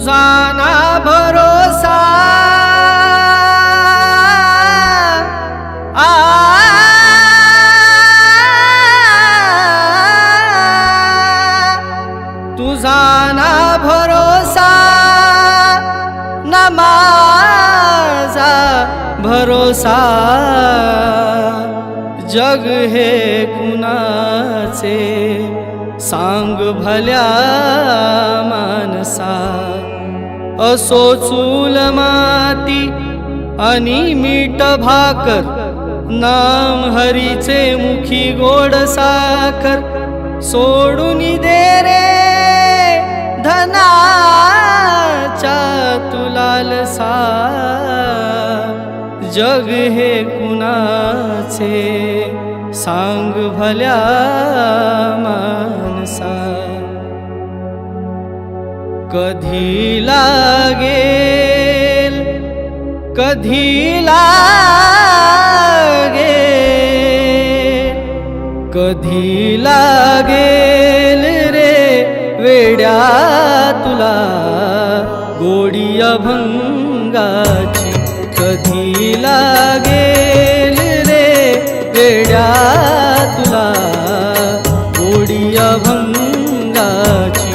तुझा ना भरोसा. आ. तुझा ना भरोसा. ना माझा भरोसा. जग हे कुणाचे? सांग भल्या मानसा. असो चूल माती आणि मीठ भाकर. नाम हरीचे मुखी गोड साखर. सोडून दे रे धनाच्या तुलाल सा जग हे कुणाचे? सांग भल्या मा कधी लागेल? कधी लागेल? कधी लागेल रे वेड्या तुला? गोडी अभंगाची कधी लागेल रे वेड्या तुला? गोडी अभंगाची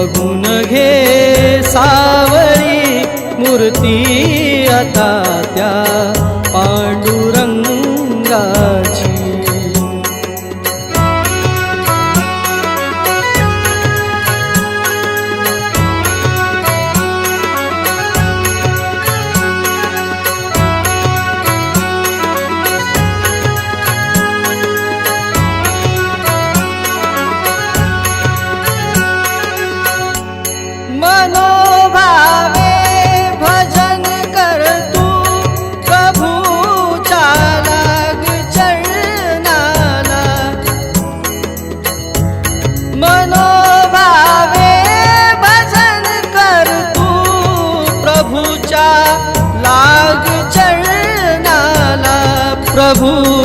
बघून घे सावरी मूर्ती आता त्या पांडुरंगा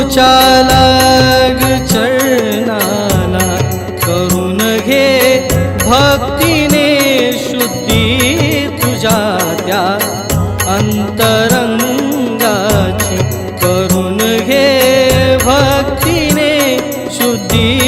प्रभूच्या लाग चरणाला करून घे. भक्तीने शुद्धी तुझ्या त्या अंतरंगाची करून घे. भक्तीने शुद्धी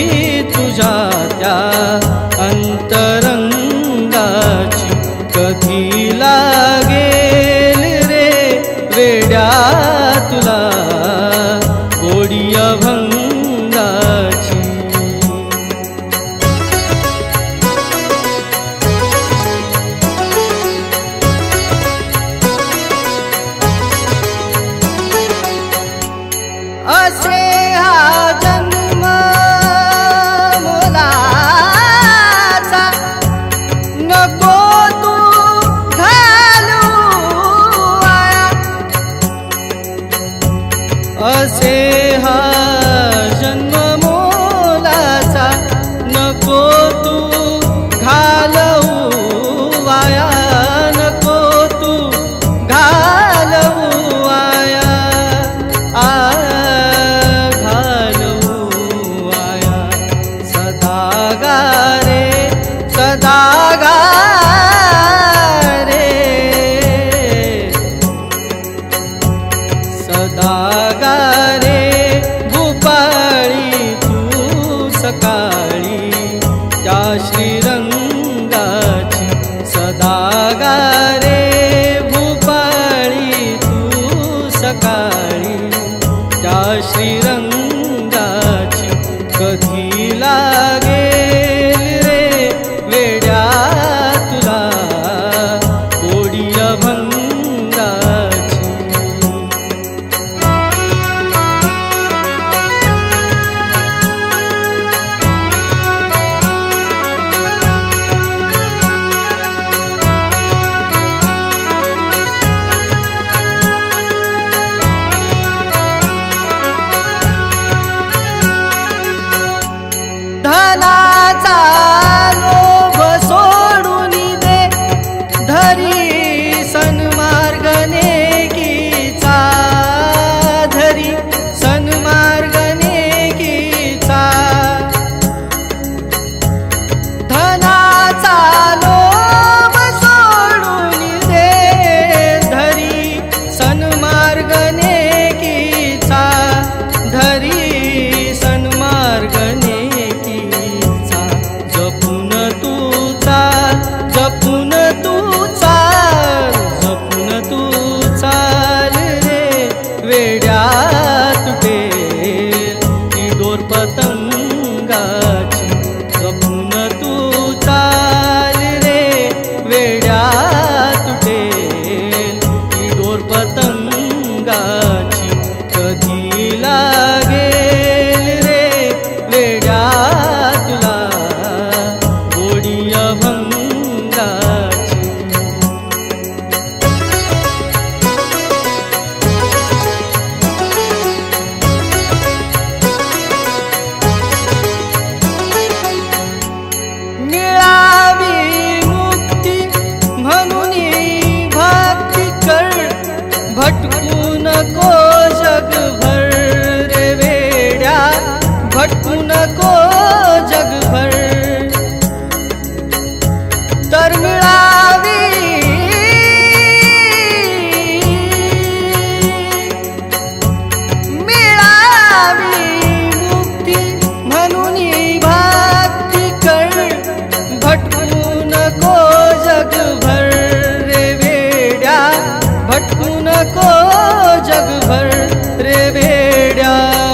श्रीरंगाची त्या न को जग नको जगभर रे बेड्या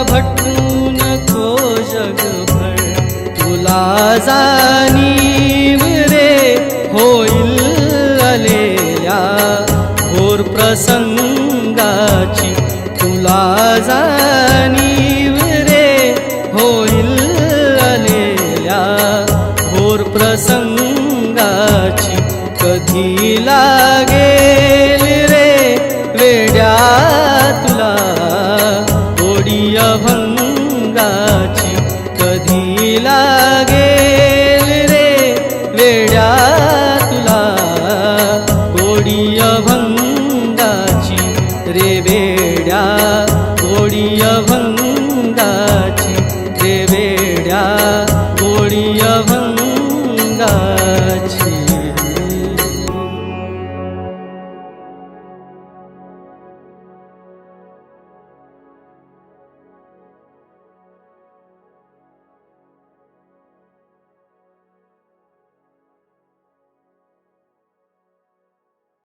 भटू नको जगभर तुला जाणीव रे होईल आलेल्या घोर प्रसंगाची तुला जाणीव रे होईल आलेल्या भोर प्रसंगाची कधी लागे